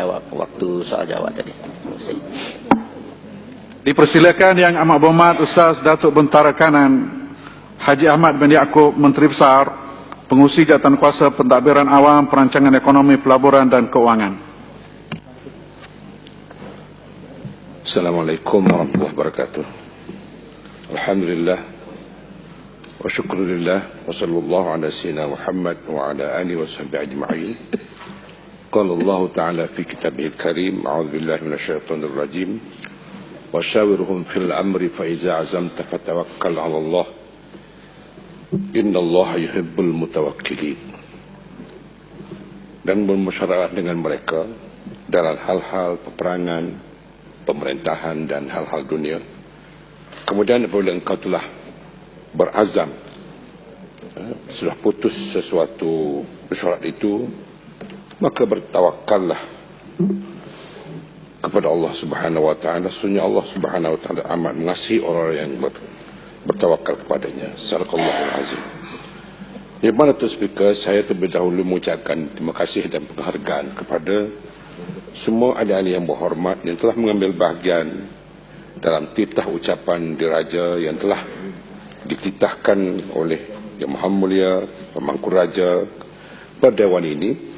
jawab waktu soal jawab tadi. Dipersilakan yang amat berhormat Ustaz Datuk Bentara Kanan Haji Ahmad bin Yaakob Menteri Besar Pengurusi Jawatan Kuasa Pentadbiran Awam Perancangan Ekonomi Pelaburan dan Keuangan. Assalamualaikum warahmatullahi wabarakatuh. Alhamdulillah wa syukrulillah wa sallallahu ala sayyidina Muhammad wa ala alihi wa sahbihi ajma'in. Allah Ta'ala fi kitabihil karim, a'udzu billahi minasyaitonir rajim. Wa syawirhum fil amri fa iza azamta fatawakkal 'ala Allah. Inna Allah yuhibbul mutawakkilin. Dan bermusyawarah dengan mereka dalam hal-hal peperangan, pemerintahan dan hal-hal dunia. Kemudian apabila engkau telah berazam, eh, sudah putus sesuatu syarat itu, maka bertawakallah kepada Allah Subhanahu wa taala. Sunnya Allah Subhanahu wa taala amat mengasihi orang yang ber, bertawakal kepadanya. Sallallahu azim. Yang mana tu speaker, saya terlebih dahulu mengucapkan terima kasih dan penghargaan kepada semua ahli-ahli yang berhormat yang telah mengambil bahagian dalam titah ucapan diraja yang telah dititahkan oleh Yang Maha Mulia Pemangku Raja pada Dewan ini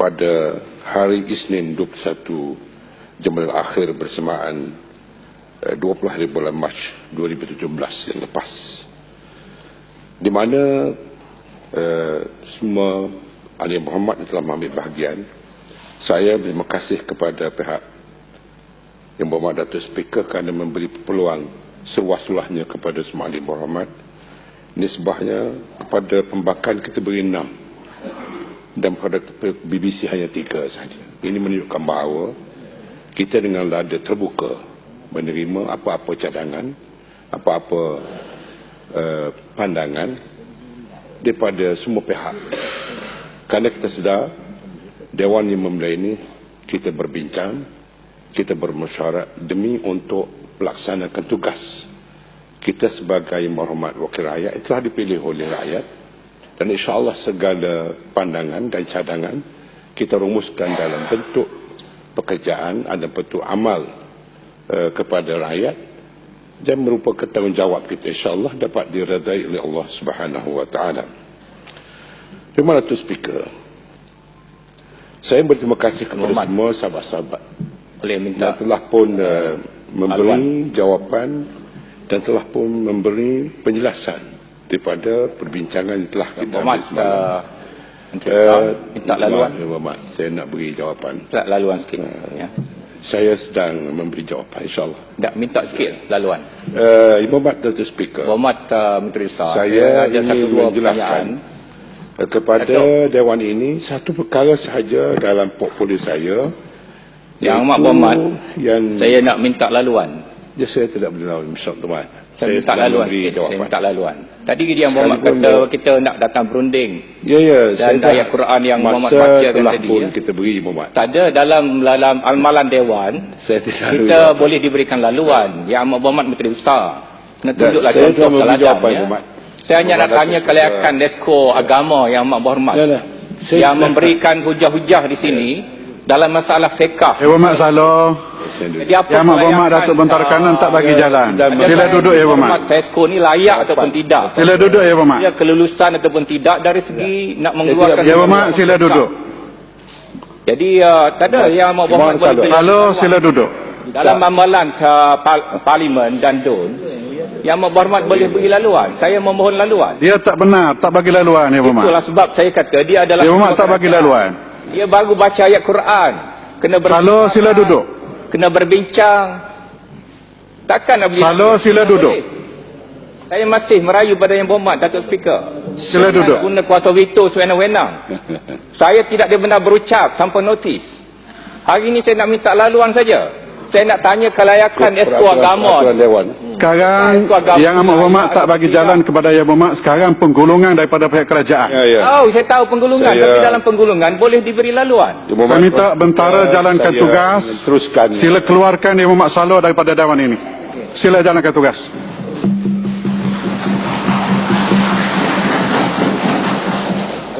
pada hari Isnin 21 Jamal Akhir bersamaan eh, 20 hari bulan Mac 2017 yang lepas di mana eh, semua yang berhormat yang telah mengambil bahagian saya berterima kasih kepada pihak yang berhormat Datuk Speaker kerana memberi peluang seluas-luasnya kepada semua ahli berhormat. Nisbahnya kepada pembakan kita beri enam dan pada BBC hanya tiga sahaja. Ini menunjukkan bahawa kita dengan lada terbuka menerima apa-apa cadangan, apa-apa uh, pandangan daripada semua pihak. Kerana kita sedar Dewan yang memulai ini kita berbincang, kita bermusyawarah demi untuk melaksanakan tugas kita sebagai merhormat wakil rakyat itu telah dipilih oleh rakyat dan insyaAllah segala pandangan dan cadangan kita rumuskan dalam bentuk pekerjaan ada bentuk amal uh, kepada rakyat dan merupakan tanggungjawab kita insyaAllah dapat diredai oleh Allah Subhanahu Wa Taala. Terima kasih speaker. Saya berterima kasih kepada Hormat. semua sahabat-sahabat Boleh minta yang telah pun uh, memberi jawapan dan telah pun memberi penjelasan daripada perbincangan yang telah kita ambil semalam. uh, Menteri Besar minta laluan. Ya, Muhammad, saya nak beri jawapan. Minta laluan sikit. Ya. Saya sedang memberi jawapan, insyaAllah. Tak minta sikit laluan. Uh, Imam Muhammad Datuk Speaker, Hormat uh, Menteri Besar. saya satu ingin dua menjelaskan pertanyaan. uh, kepada Dewan ini satu perkara sahaja dalam portfolio saya Yang amat berhormat, yang Saya nak minta laluan. Ya, saya tidak boleh lawan Misal Tuan. Saya, minta laluan sikit. Saya jawapan. minta laluan. Tadi dia yang Sekalipun kata dia- kita nak datang berunding. Ya, ya. Dan dah- ayat Quran yang Muhammad masa bacakan telah tadi, pun ya. kita beri Muhammad. Tak ada dalam dalam amalan Dewan, Saya tidak kita boleh diberikan laluan. Yang amat berhormat Menteri Besar. Kena tunjuklah saya contoh teladan. jawapan, Ya. Muhammad. Saya hanya nak Muhammad tanya kelayakan Desko Agama yang amat berhormat. Ya, ya. Saya Yang memberikan hujah-hujah di sini dalam masalah fiqah. Eh, Berhormat Saloh. Jadi apa Yang amat berhormat kelayakan, Datuk Bentara Kanan tak bagi uh, jalan. Sila duduk ya berhormat. Tesco ni layak ataupun tidak. Sila duduk ya berhormat. Dia kelulusan ataupun tidak dari segi nak mengeluarkan Ya berhormat sila duduk. Jadi uh, tak ada yang berhormat Mohon boleh Saloh sila duduk. dalam amalan uh, pal- parlimen dan DUN yang amat berhormat boleh beri laluan. Saya memohon laluan. Dia tak benar, tak bagi laluan ya berhormat. Itulah sebab saya kata dia adalah Ya berhormat ketua tak bagi laluan. Dia baru baca ayat Quran. Kena Saloh sila duduk. Kena berbincang. Takkan nak Saloh sila duduk. Boleh. Saya masih merayu pada yang berhormat Datuk Speaker. Sila Jangan duduk. Guna kuasa veto sewenang-wenang. saya tidak dibenar berucap tanpa notis. Hari ini saya nak minta laluan saja. Saya nak tanya kelayakan esko Peraturan- agama. peraturan Dewan. Sekarang yang amat berhormat tak bagi jalan kepada yang berhormat sekarang penggulungan daripada pihak kerajaan. Ya, ya. Oh, saya tahu penggulungan. Saya- Tapi dalam penggulungan boleh diberi laluan. Saya minta bentara jalankan tugas. Teruskan. Sila keluarkan Yang Berhormat Saloh daripada Dewan ini. Sila jalankan tugas.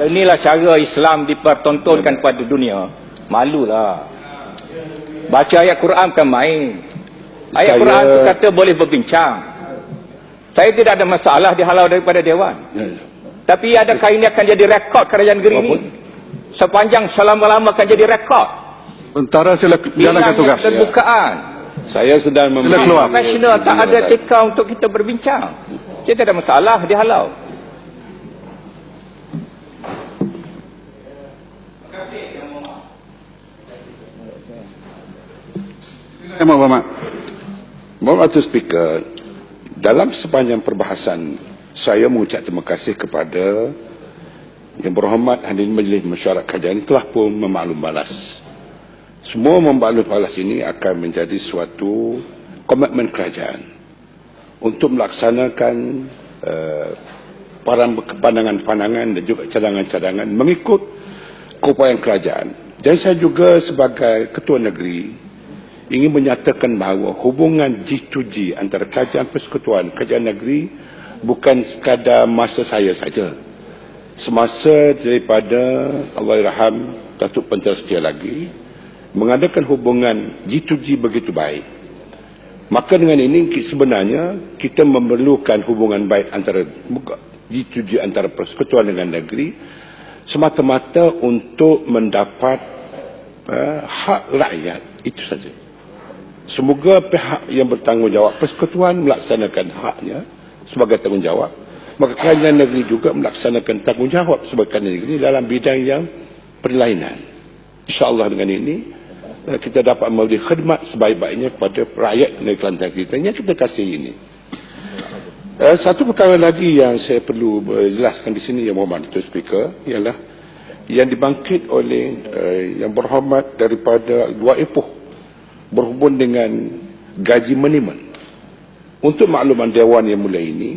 Inilah cara Islam dipertontonkan kepada dunia. Malulah. Baca ayat Quran bukan main. Ayat Saya- Quran itu kata boleh berbincang. Saya tidak ada masalah dihalau daripada Dewan. Ya, ya. Tapi adakah ini akan jadi rekod kerajaan negeri ini? Sepanjang selama-lama akan jadi rekod. Bentara sila jalankan tugas. Keterbukaan. Saya sedang memberi. Profesional tak ada tika untuk kita berbincang. Kita tidak ada masalah dihalau. Yang Muhammad. Mohon Speaker, dalam sepanjang perbahasan saya mengucap terima kasih kepada Yang Berhormat Hadirin Majlis Mesyuarat Kajian telah pun memaklum balas. Semua memaklum balas ini akan menjadi suatu komitmen kerajaan untuk melaksanakan uh, pandangan-pandangan dan juga cadangan-cadangan mengikut keupayaan kerajaan. Dan saya juga sebagai Ketua Negeri ingin menyatakan bahawa hubungan G2G antara kerajaan persekutuan kerajaan negeri bukan sekadar masa saya saja. Semasa daripada Allahyarham Datuk Pentera Setia lagi mengadakan hubungan G2G begitu baik. Maka dengan ini sebenarnya kita memerlukan hubungan baik antara G2G antara persekutuan dengan negeri semata-mata untuk mendapat uh, hak rakyat itu saja. Semoga pihak yang bertanggungjawab persekutuan melaksanakan haknya sebagai tanggungjawab. Maka kerajaan negeri juga melaksanakan tanggungjawab sebagai kerajaan negeri dalam bidang yang perlainan. InsyaAllah dengan ini eh, kita dapat memberi khidmat sebaik-baiknya kepada rakyat negeri Kelantan kita yang kita kasih ini. Eh, Satu perkara lagi yang saya perlu eh, jelaskan di sini yang Muhammad Tuan Speaker ialah yang dibangkit oleh uh, yang berhormat daripada dua epoh berhubung dengan gaji minimum. Untuk makluman Dewan yang mulai ini,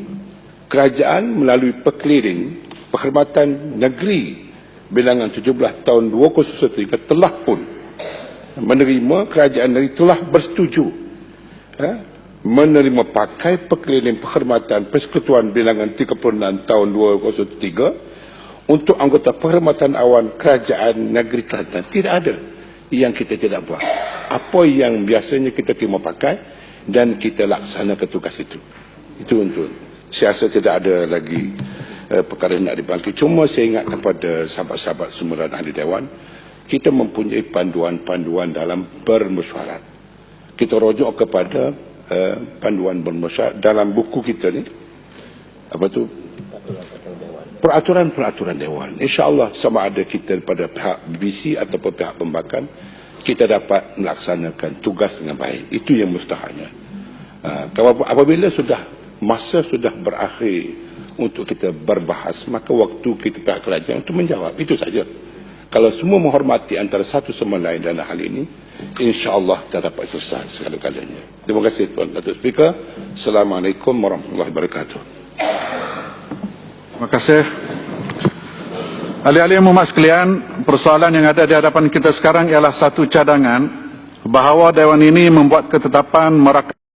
kerajaan melalui perkeliling perkhidmatan negeri bilangan 17 tahun 2013 telah pun menerima kerajaan negeri telah bersetuju eh, menerima pakai perkeliling perkhidmatan persekutuan bilangan 36 tahun 2003 untuk anggota perkhidmatan awan kerajaan negeri Kelantan. Tidak ada yang kita tidak buat. Apa yang biasanya kita terima pakai dan kita laksanakan tugas itu. Itu untuk. Saya rasa tidak ada lagi uh, perkara nak dibangkit. Cuma saya ingat kepada sahabat-sahabat semua dan ahli Dewan, kita mempunyai panduan-panduan dalam bermesyuarat. Kita rujuk kepada uh, panduan bermesyuarat dalam buku kita ni. Apa tu? peraturan-peraturan Dewan. InsyaAllah sama ada kita daripada pihak BBC ataupun pihak pembakan, kita dapat melaksanakan tugas dengan baik. Itu yang mustahaknya. Uh, apabila sudah masa sudah berakhir untuk kita berbahas, maka waktu kita pihak kerajaan untuk menjawab. Itu saja. Kalau semua menghormati antara satu sama lain dalam hal ini, insyaAllah kita dapat selesai segala-galanya. Terima kasih Tuan Datuk Speaker. Assalamualaikum warahmatullahi wabarakatuh. Terima kasih. Ahli-ahli yang muhmat sekalian, persoalan yang ada di hadapan kita sekarang ialah satu cadangan bahawa Dewan ini membuat ketetapan merakam